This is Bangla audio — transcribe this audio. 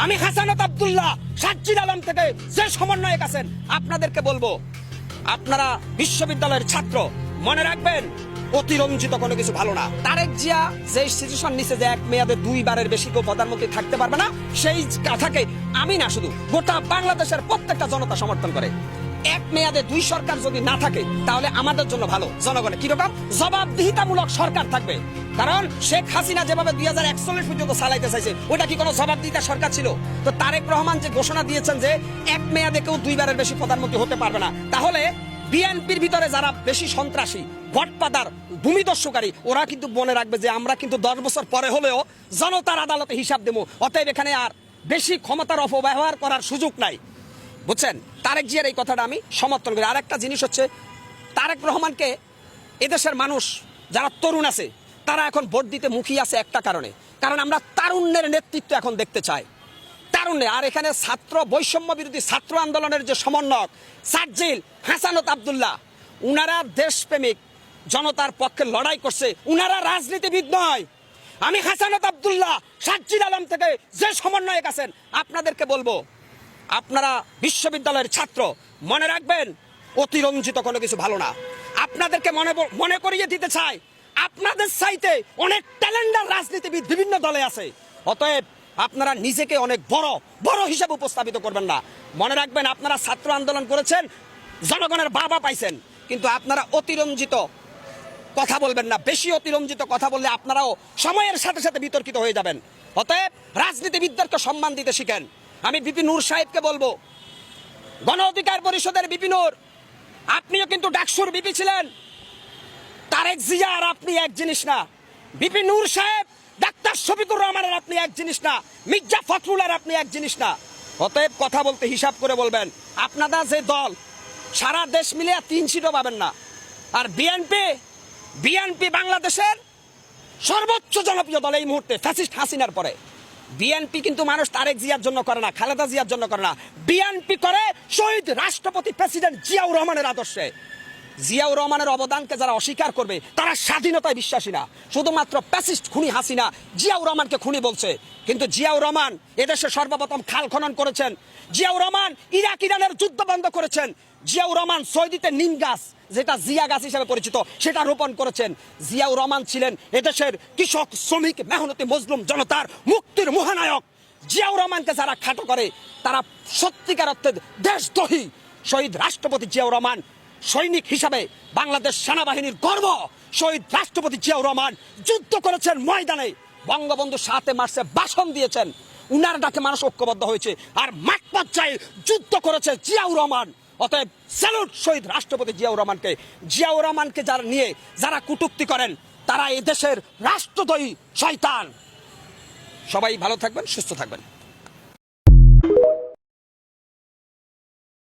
আমি হাসানত আব্দুল্লাহ, সাজ্জিদ আলম থেকে যে সমন্বয়ক আছেন, আপনাদেরকে বলব, আপনারা বিশ্ববিদ্যালয়ের ছাত্র, মনে রাখবেন, অতিরঞ্জিত কোনো কিছু ভালো না। তারেক জিয়া যে সিচুয়েশন যে এক মেয়াদে দুইবারের বেশি কেউ প্রধানমন্ত্রী থাকতে পারবে না, সেই কথাকে আমি না শুধু, গোটা বাংলাদেশের প্রত্যেকটা জনতা সমর্থন করে। এক মেয়াদে দুই সরকার যদি না থাকে, তাহলে আমাদের জন্য ভালো। জনগণের কীরকম জবাবদিহিতামূলক সরকার থাকবে। কারণ শেখ হাসিনা যেভাবে দুই হাজার একচল্লিশ পর্যন্ত চালাইতে চাইছে, ওটা কি কোনো জবাবদিহিতা সরকার ছিল? তো তারেক রহমান যে ঘোষণা দিয়েছেন যে এক মেয়াদে কেউ দুইবারের বেশি প্রধানমন্ত্রী হতে পারবে না, তাহলে বিএনপির ভিতরে যারা বেশি সন্ত্রাসী ভটপাদার ভূমিদস্যুকারী ওরা কিন্তু মনে রাখবে যে আমরা কিন্তু দশ বছর পরে হলেও জনতার আদালতে হিসাব দেবো, অতএব এখানে আর বেশি ক্ষমতার অপব্যবহার করার সুযোগ নাই। বুঝছেন? তারেক জিয়ার এই কথাটা আমি সমর্থন করি। আর একটা জিনিস হচ্ছে, তারেক রহমানকে এদেশের মানুষ, যারা তরুণ আছে তারা এখন ভোট দিতে মুখী আছে একটা কারণে। কারণ আমরা তারুণ্যের নেতৃত্ব এখন দেখতে চাই। তারুণ্যে, আর এখানে ছাত্র বৈষম্য বিরোধী ছাত্র আন্দোলনের যে সমন্বয়ক সাজ্জিল হাসানত আবদুল্লাহ, উনারা দেশপ্রেমিক, জনতার পক্ষে লড়াই করছে। উনারা রাজনীতিবিদ নয়। আমি হাসানত আবদুল্লাহ, সাজ্জিল আলম থেকে যে সমন্বয়ক আছেন, আপনাদেরকে বলব, আপনারা বিশ্ববিদ্যালয়ের ছাত্র, মনে রাখবেন, অতিরঞ্জিত কোনো কিছু ভালো না। আপনাদেরকে মনে মনে করিয়ে দিতে চাই আপনাদের সাইতে অনেক ট্যালেন্টার রাজনীতিবিদ বিভিন্ন দলে আছে। অতএব আপনারা নিজেকে অনেক বড় বড় হিসাবে উপস্থাপিত করবেন না। মনে রাখবেন, আপনারা ছাত্র আন্দোলন করেছেন, জনগণের বাবা পাইছেন, কিন্তু আপনারা অতিরঞ্জিত কথা বলবেন না। বেশি অতিরঞ্জিত কথা বললে আপনারাও সময়ের সাথে সাথে বিতর্কিত হয়ে যাবেন। অতএব রাজনীতিবিদদেরকে সম্মান দিতে শিখেন। আমি বিপি নূর সাহেবকে বলব, গণ অধিকার পরিষদের বিপি নূর, আপনিও কিন্তু ডাকসুর বিপি ছিলেন। তারেক জিয়া আর আপনি এক জিনিস না। বিপি নূর সাহেব, ডাক্তার শফিকুর রহমানের আপনি এক জিনিস না। মির্জা ফখরুল আর আপনি এক জিনিস না। অতএব কথা বলতে হিসাব করে বলবেন, আপনারা যে দল, সারা দেশ মিলে তিন সিটও পাবেন না। আর বিএনপি বিএনপি বাংলাদেশের সর্বোচ্চ জনপ্রিয় দল এই মুহূর্তে, ফ্যাসিস্ট হাসিনার পরে। বিএনপি কিন্তু মানুষ তারেক জিয়ার জন্য করে না, খালেদা জিয়ার জন্য করে না। বিএনপি করে শহীদ রাষ্ট্রপতি প্রেসিডেন্ট জিয়াউর রহমানের আদর্শে। জিয়াউর রহমানের অবদানকে যারা অস্বীকার করবে, তারা স্বাধীনতায় বিশ্বাসী না। শুধুমাত্র প্যাসিস্ট খুনি হাসিনা জিয়াউর রহমানকে খুনি বলছে। কিন্তু জিয়াউর রহমান এদেশে সর্বপ্রথম খাল খনন করেছেন। জিয়াউর রহমান ইরাক ইরানের যুদ্ধ বন্ধ করেছেন। জিয়াউর রহমান সৌদিতে নিম গাছ, যেটা জিয়া গাছ হিসেবে পরিচিত, সেটা রোপণ করেছেন। জিয়াউর রহমান ছিলেন এদেশের কৃষক, শ্রমিক, মেহনতি মজলুম জনতার মুক্তির মহানায়ক। জিয়াউর রহমানকে যারা খাটো করে, তারা সত্যিকার অর্থে দেশদ্রোহী। শহীদ রাষ্ট্রপতি জিয়াউর রহমান সৈনিক হিসাবে বাংলাদেশ সেনাবাহিনীর গর্ব। শহীদ রাষ্ট্রপতি জিয়াউর রহমান যুদ্ধ করেছেন ময়দানে। বঙ্গবন্ধু সাতে মার্চে ভাষণ দিয়েছেন। উনার ডাকে মানুষ ঐক্যবদ্ধ হয়েছে আর মাঠ পর্যায়ে যুদ্ধ করেছে জিয়াউর রহমান। অতএব স্যালুট শহীদ রাষ্ট্রপতি জিয়াউর রহমানকে। জিয়াউর রহমানকে যারা নিয়ে যারা কুটুক্তি করেন, তারা এই দেশের রাষ্ট্রদ্রোহী শয়তান। সবাই ভালো থাকবেন, সুস্থ থাকবেন।